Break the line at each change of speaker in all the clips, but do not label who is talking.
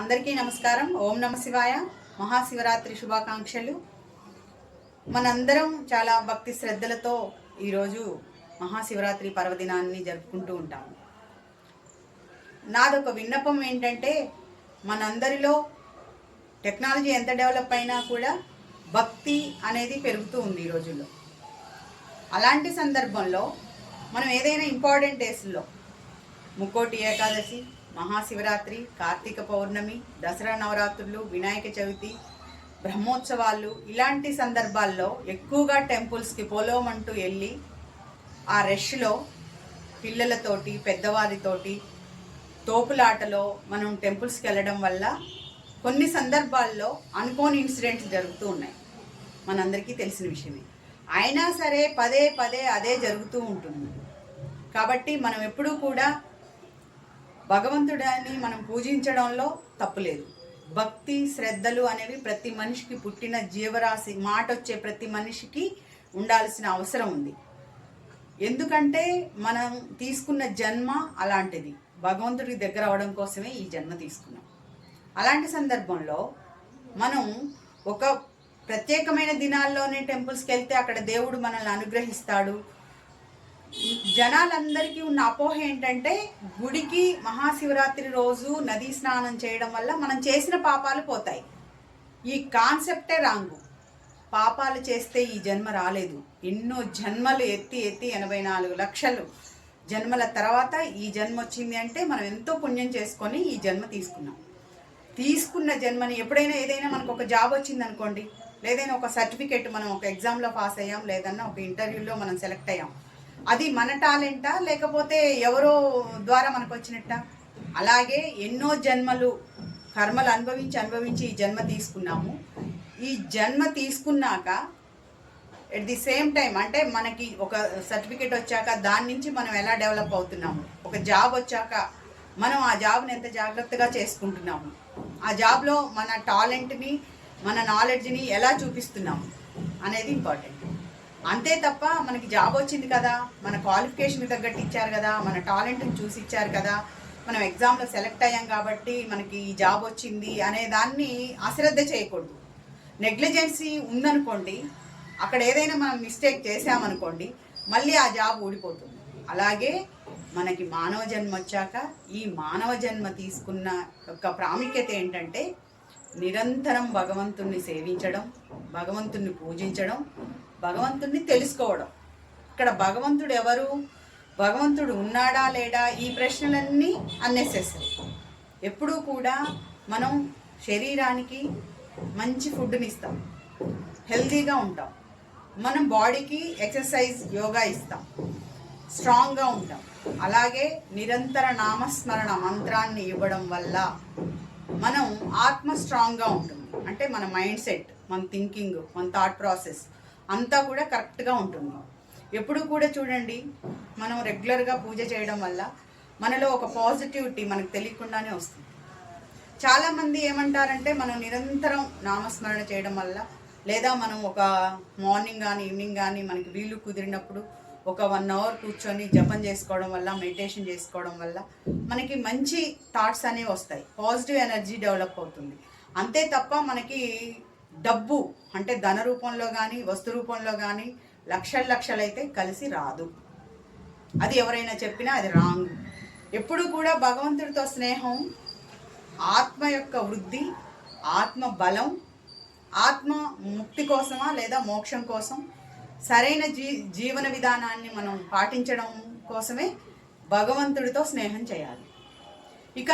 అందరికీ నమస్కారం. ఓం నమ శివాయ. మహాశివరాత్రి శుభాకాంక్షలు. మనందరం చాలా భక్తి శ్రద్ధలతో ఈరోజు మహాశివరాత్రి పర్వదినాన్ని జరుపుకుంటూ ఉంటాము. నాదొక విన్నపం ఏంటంటే మనందరిలో టెక్నాలజీ ఎంత డెవలప్ అయినా కూడా భక్తి అనేది పెరుగుతూ ఉంది ఈ రోజుల్లో. అలాంటి సందర్భంలో మనం ఏదైనా ఇంపార్టెంట్ డేస్లో ముక్కోటి ఏకాదశి మహాశివరాత్రి కార్తీక పౌర్ణమి దసరా నవరాత్రులు వినాయక చవితి బ్రహ్మోత్సవాలు ఇలాంటి సందర్భాల్లో ఎక్కువగా టెంపుల్స్కి పోలోమంటూ వెళ్ళి ఆ రష్లో పిల్లలతోటి పెద్దవారితోటి తోపులాటలో మనం టెంపుల్స్కి వెళ్ళడం వల్ల కొన్ని సందర్భాల్లో అనుకోని ఇన్సిడెంట్స్ జరుగుతూ ఉన్నాయి. మనందరికీ తెలిసిన విషయమే. అయినా సరే పదే పదే అదే జరుగుతూ ఉంటుంది. కాబట్టి మనం ఎప్పుడూ కూడా భగవంతుడాన్ని మనం పూజించడంలో తప్పులేదు. భక్తి శ్రద్ధలు అనేవి ప్రతి మనిషికి పుట్టిన జీవరాశి మాట వచ్చే ప్రతి మనిషికి ఉండాల్సిన అవసరం ఉంది. ఎందుకంటే మనం తీసుకున్న జన్మ అలాంటిది. భగవంతుడికి దగ్గర అవడం కోసమే ఈ జన్మ తీసుకున్నాం. అలాంటి సందర్భంలో మనం ఒక ప్రత్యేకమైన దినాల్లోనే టెంపుల్స్కి వెళ్తే అక్కడ దేవుడు మనల్ని అనుగ్రహిస్తాడు. జనాలందరికీ ఉన్న అపోహ ఏంటంటే గుడికి మహాశివరాత్రి రోజు నదీ స్నానం చేయడం వల్ల మనం చేసిన పాపాలు పోతాయి. ఈ కాన్సెప్టే రాంగు. పాపాలు చేస్తే ఈ జన్మ రాలేదు. ఎన్నో జన్మలు ఎత్తి ఎత్తి ఎనభై నాలుగు లక్షలు జన్మల తర్వాత ఈ జన్మ వచ్చింది అంటే మనం ఎంతో పుణ్యం చేసుకొని ఈ జన్మ తీసుకున్నాం. తీసుకున్న జన్మని ఎప్పుడైనా ఏదైనా మనకు ఒక జాబ్ వచ్చింది అనుకోండి లేదైనా ఒక సర్టిఫికేట్ మనం ఒక ఎగ్జామ్లో పాస్ అయ్యాం లేదన్నా ఒక ఇంటర్వ్యూలో మనం సెలెక్ట్ అయ్యాం. అది మన టాలెంటా? లేకపోతే ఎవరో ద్వారా మనకు వచ్చినట్ట అలాగే ఎన్నో జన్మలు కర్మలు అనుభవించి అనుభవించి ఈ జన్మ తీసుకున్నాము. ఈ జన్మ తీసుకున్నాక ఎట్ ది సేమ్ టైం అంటే మనకి ఒక సర్టిఫికేట్ వచ్చాక దాని నుంచి మనం ఎలా డెవలప్ అవుతున్నాము? ఒక జాబ్ వచ్చాక మనం ఆ జాబ్ని ఎంత జాగ్రత్తగా చేసుకుంటున్నాము? ఆ జాబ్లో మన టాలెంట్ని మన నాలెడ్జ్ని ఎలా చూపిస్తున్నాము? అనేది ఇంపార్టెంట్ అంతే తప్ప మనకి జాబ్ వచ్చింది కదా మన క్వాలిఫికేషన్ తగ్గట్టు ఇచ్చారు కదా మన టాలెంట్ని చూసి ఇచ్చారు కదా మనం ఎగ్జామ్లో సెలెక్ట్ అయ్యాం కాబట్టి మనకి ఈ జాబ్ వచ్చింది అనే దాన్ని అశ్రద్ధ చేయకూడదు. నెగ్లిజెన్సీ ఉందనుకోండి అక్కడ ఏదైనా మనం మిస్టేక్ చేసామనుకోండి మళ్ళీ ఆ జాబ్ ఊడిపోతుంది. అలాగే మనకి మానవ జన్మ వచ్చాక ఈ మానవ జన్మ తీసుకున్న యొక్క ప్రాముఖ్యత ఏంటంటే నిరంతరం భగవంతుణ్ణి సేవించడం భగవంతుణ్ణి పూజించడం భగవంతుణ్ణి తెలుసుకోవడం. ఇక్కడ భగవంతుడు ఎవరు? భగవంతుడు ఉన్నాడా లేడా? ఈ ప్రశ్నలన్నీ అన్నెసెసరీ ఎప్పుడూ కూడా మనం శరీరానికి మంచి ఫుడ్ని ఇస్తాం. హెల్తీగా ఉంటాం. మనం బాడీకి ఎక్సర్సైజ్ యోగా ఇస్తాం. స్ట్రాంగ్గా ఉంటాం. అలాగే నిరంతర నామస్మరణ మంత్రాన్ని ఇవ్వడం వల్ల మనం ఆత్మ స్ట్రాంగ్గా ఉంటుంది. అంటే మన మైండ్ సెట్ మన థింకింగ్ మన థాట్ ప్రాసెస్ అంతా కూడా కరెక్ట్గా ఉంటుంది. ఎప్పుడు కూడా చూడండి మనం రెగ్యులర్గా పూజ చేయడం వల్ల మనలో ఒక పాజిటివిటీ మనకు తెలియకుండానే వస్తుంది. చాలామంది ఏమంటారంటే మనం నిరంతరం నామస్మరణ చేయడం వల్ల లేదా మనం ఒక మార్నింగ్ కానీ ఈవినింగ్ కానీ మనకి వీలు కుదిరినప్పుడు ఒక వన్ అవర్ కూర్చొని జపం చేసుకోవడం వల్ల మెడిటేషన్ చేసుకోవడం వల్ల మనకి మంచి థాట్స్ అనేవి వస్తాయి. పాజిటివ్ ఎనర్జీ డెవలప్ అవుతుంది. అంతే తప్ప మనకి డబ్బు అంటే ధన రూపంలో కానీ వస్తు రూపంలో కానీ లక్షల లక్షలైతే కలిసి రాదు. అది ఎవరైనా చెప్పినా అది రాంగ్. ఎప్పుడు కూడా భగవంతుడితో స్నేహం ఆత్మ యొక్క వృద్ధి ఆత్మ బలం ఆత్మ ముక్తి కోసమా లేదా మోక్షం కోసం సరైన జీ జీవన విధానాన్ని మనం పాటించడం కోసమే భగవంతుడితో స్నేహం చేయాలి. ఇక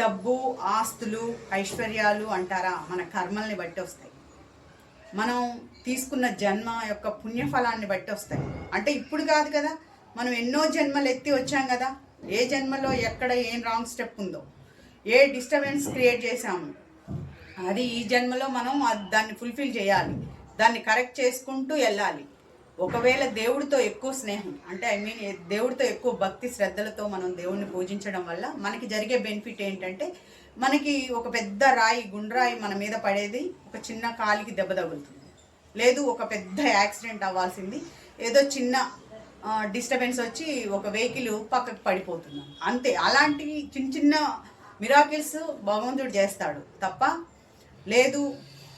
డబ్బు ఆస్తులు ఐశ్వర్యాలు అంటారా? మన కర్మల్ని బట్టి వస్తాయి. మనం తీసుకున్న జన్మ యొక్క పుణ్యఫలాన్ని బట్టి వస్తాయి. అంటే ఇప్పుడు కాదు కదా. మనం ఎన్నో జన్మలు ఎత్తి వచ్చాం కదా. ఏ జన్మలో ఎక్కడ ఏం రాంగ్ స్టెప్ ఉందో. ఏ డిస్టర్బెన్స్ క్రియేట్ చేశాము. అది ఈ జన్మలో మనం దాన్ని ఫుల్ఫిల్ చేయాలి. దాన్ని కరెక్ట్ చేసుకుంటూ వెళ్ళాలి. ఒకవేళ దేవుడితో ఎక్కువ స్నేహం అంటే ఐ మీన్ దేవుడితో ఎక్కువ భక్తి శ్రద్ధలతో మనం దేవుడిని పూజించడం వల్ల మనకి జరిగే బెనిఫిట్ ఏంటంటే మనకి ఒక పెద్ద రాయి గుండ్రాయి మన మీద పడేది ఒక చిన్న కాలికి దెబ్బ తగులుతుంది. లేదు ఒక పెద్ద యాక్సిడెంట్ అవ్వాల్సింది ఏదో చిన్న డిస్టర్బెన్స్ వచ్చి ఒక వెహికల్ పక్కకు పడిపోతుంది. అంతే. అలాంటి చిన్న చిన్న మిరాకిల్స్ భగవంతుడు చేస్తాడు తప్ప లేదు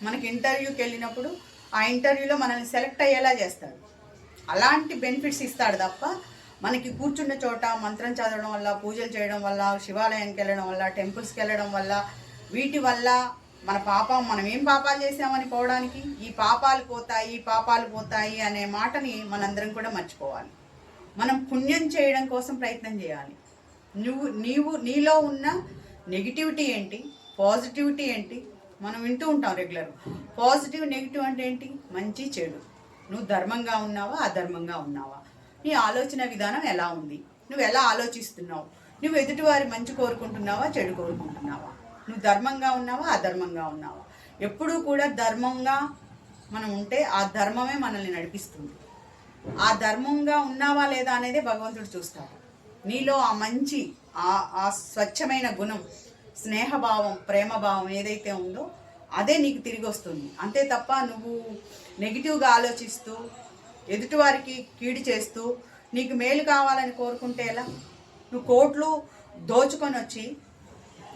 మనకి ఇంటర్వ్యూకి వెళ్ళినప్పుడు ఆ ఇంటర్వ్యూలో మనల్ని సెలెక్ట్ అయ్యేలా చేస్తాడు. అలాంటి బెనిఫిట్స్ ఇస్తాడు తప్ప మనకి కూర్చున్న చోట మంత్రం చదవడం వల్ల పూజలు చేయడం వల్ల శివాలయానికి వెళ్ళడం వల్ల టెంపుల్స్కి వెళ్ళడం వల్ల వీటి వల్ల మన పాపం మనం ఏం పాపాలు చేసామని పోవడానికి? ఈ పాపాలు పోతాయి ఈ పాపాలు పోతాయి అనే మాటని మనందరం కూడా మర్చిపోవాలి. మనం పుణ్యం చేయడం కోసం ప్రయత్నం చేయాలి. నువ్వు నీవు నీలో ఉన్న నెగిటివిటీ ఏంటి? పాజిటివిటీ ఏంటి? మనం వింటూ ఉంటాం రెగ్యులర్ పాజిటివ్ నెగిటివ్ అంటే ఏంటి? మంచి చెడు. నువ్వు ధర్మంగా ఉన్నావా అధర్మంగా ఉన్నావా? నీ ఆలోచన విధానం ఎలా ఉంది? నువ్వు ఎలా ఆలోచిస్తున్నావు? నువ్వు ఎదుటివారి మంచి కోరుకుంటున్నావా చెడు కోరుకుంటున్నావా? నువ్వు ధర్మంగా ఉన్నావా అధర్మంగా ఉన్నావా? ఎప్పుడూ కూడా ధర్మంగా మనం ఉంటే ఆ ధర్మమే మనల్ని నడిపిస్తుంది. ఆ ధర్మంగా ఉన్నావా లేదా అనేది భగవంతుడు చూస్తాడు. నీలో ఆ మంచి ఆ ఆ స్వచ్ఛమైన గుణం స్నేహభావం ప్రేమభావం ఏదైతే ఉందో అదే నీకు తిరిగి వస్తుంది. అంతే తప్ప నువ్వు నెగిటివ్గా ఆలోచిస్తూ ఎదుటివారికి కీడు చేస్తూ నీకు మేలు కావాలని కోరుకుంటే ఎలా? నువ్వు కోట్లు దోచుకొని వచ్చి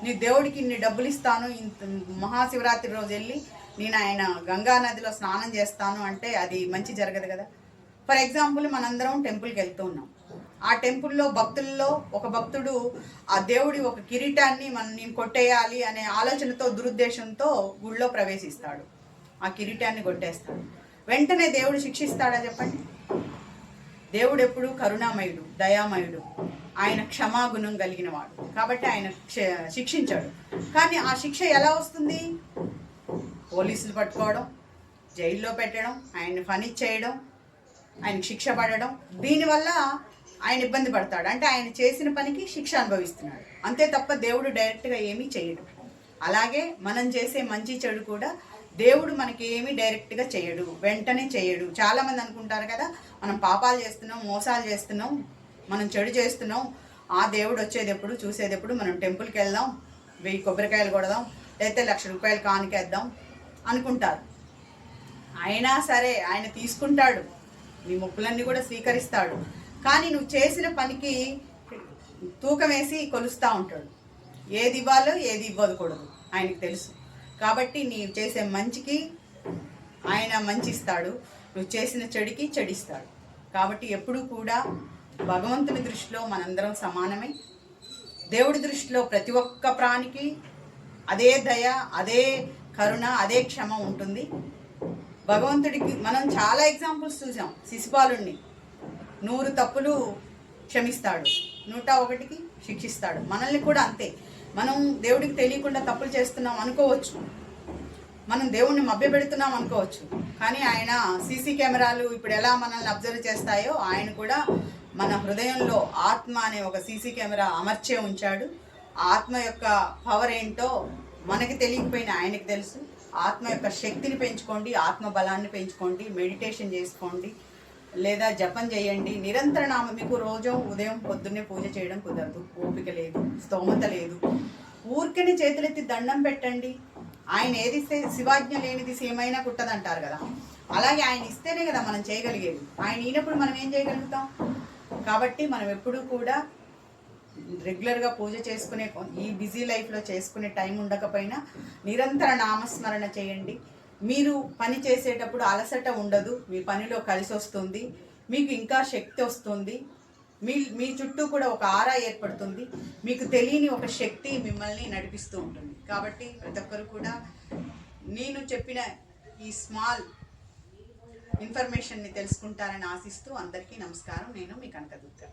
నీ దేవుడికి ఇన్ని డబ్బులు ఇస్తాను ఇంత మహాశివరాత్రి రోజు వెళ్ళి నేను ఆయన గంగా నదిలో స్నానం చేస్తాను అంటే అది మంచి జరగదు కదా? ఫర్ ఎగ్జాంపుల్ మనందరం టెంపుల్కి వెళ్తూ ఉన్నాం. ఆ టెంపుల్లో భక్తుల్లో ఒక భక్తుడు ఆ దేవుడి ఒక కిరీటాన్ని మనం నేను కొట్టేయాలి అనే ఆలోచనతో దురుద్దేశంతో గుళ్ళో ప్రవేశిస్తాడు. ఆ కిరీటాన్ని కొట్టేస్తాడు. వెంటనే దేవుడు శిక్షిస్తాడా చెప్పండి? దేవుడు ఎప్పుడు కరుణామయుడు దయామయుడు ఆయన క్షమాగుణం కలిగిన వాడు కాబట్టి ఆయన క్ష- శిక్షించాడు. కానీ ఆ శిక్ష ఎలా వస్తుంది? పోలీసులు పట్టుకోవడం జైల్లో పెట్టడం ఆయన్ని పని చేయడం ఆయన శిక్ష పడడం. దీనివల్ల ఆయన ఇబ్బంది పడతాడు. అంటే ఆయన చేసిన పనికి శిక్ష అనుభవిస్తున్నాడు. అంతే తప్ప దేవుడు డైరెక్ట్గా ఏమీ చేయడు. అలాగే మనం చేసే మంచి చెడు కూడా దేవుడు మనకి ఏమీ డైరెక్ట్గా చేయడు. వెంటనే చేయడు. చాలామంది అనుకుంటారు కదా మనం పాపాలు చేస్తున్నాం మోసాలు చేస్తున్నాం మనం చెడు చేస్తున్నాం. ఆ దేవుడు వచ్చేది ఎప్పుడు చూసేది ఎప్పుడు? మనం టెంపుల్కి వెళ్దాం వెయ్యి కొబ్బరికాయలు కొడదాం లేకపోతే లక్ష రూపాయలు కానికేద్దాం అనుకుంటారు. అయినా సరే ఆయన తీసుకుంటాడు. మీ మొక్కులన్నీ కూడా స్వీకరిస్తాడు. కానీ నువ్వు చేసిన పనికి తూకం వేసి కొలుస్తూ ఉంటాడు. ఏది ఇవ్వాలో ఏది ఇవ్వకూడదు. ఆయనకు తెలుసు. కాబట్టి నీవు చేసే మంచికి ఆయన మంచి ఇస్తాడు నువ్వు చేసిన చెడికి చెడిస్తాడు. కాబట్టి ఎప్పుడూ కూడా భగవంతుని దృష్టిలో మనందరం సమానమే. దేవుడి దృష్టిలో ప్రతి ఒక్క ప్రాణికి అదే దయ అదే కరుణ అదే క్షమ ఉంటుంది. భగవంతుడికి మనం చాలా ఎగ్జాంపుల్స్ చూసాం. శిశుపాలుణ్ణి. నూరు తప్పులు క్షమిస్తాడు. నూట ఒకటికి శిక్షిస్తాడు. మనల్ని కూడా అంతే. మనం దేవుడికి తెలియకుండా తప్పులు చేస్తున్నాం అనుకోవచ్చు. మనం దేవుణ్ణి మభ్యపెడుతున్నాం అనుకోవచ్చు. కానీ ఆయన సీసీ కెమెరాలు ఇప్పుడు ఎలా మనల్ని అబ్జర్వ్ చేస్తాయో ఆయన కూడా మన హృదయంలో ఆత్మ అనే ఒక సీసీ కెమెరా అమర్చే ఉంచాడు. ఆత్మ యొక్క పవర్ ఏంటో మనకి తెలియకపోయిన ఆయనకి తెలుసు. ఆత్మ యొక్క శక్తిని పెంచుకోండి ఆత్మ బలాన్ని పెంచుకోండి మెడిటేషన్ చేసుకోండి. లేదా జపం చేయండి. నిరంతర నామ మీకు రోజు ఉదయం పొద్దున్నే పూజ చేయడం కుదరదు. ఓపిక లేదు స్తోమత లేదు. ఊరికని చేతులెత్తి దండం పెట్టండి. ఆయన ఏది ఇస్తే శివాజ్ఞ లేనిది సేమైనా కుట్టదంటారు కదా. అలాగే ఆయన ఇస్తేనే కదా మనం చేయగలిగేది. ఆయన ఈనప్పుడు మనం ఏం చేయగలుగుతాం? కాబట్టి మనం ఎప్పుడూ కూడా రెగ్యులర్గా పూజ చేసుకునే ఈ బిజీ లైఫ్లో చేసుకునే టైం ఉండకపోయినా నిరంతర నామస్మరణ చేయండి. మీరు పని చేసేటప్పుడు అలసట ఉండదు మీ పనిలో కలిసి వస్తుంది మీకు ఇంకా శక్తి వస్తుంది మీ మీ చుట్టూ కూడా ఒక ఆరా ఏర్పడుతుంది మీకు తెలియని ఒక శక్తి మిమ్మల్ని నడిపిస్తూ ఉంటుంది. కాబట్టి ప్రతి ఒక్కరు కూడా నేను చెప్పిన ఈ స్మాల్ ఇన్ఫర్మేషన్ని తెలుసుకుంటారని ఆశిస్తూ అందరికీ నమస్కారం. నేను మీ కనకదుర్గా.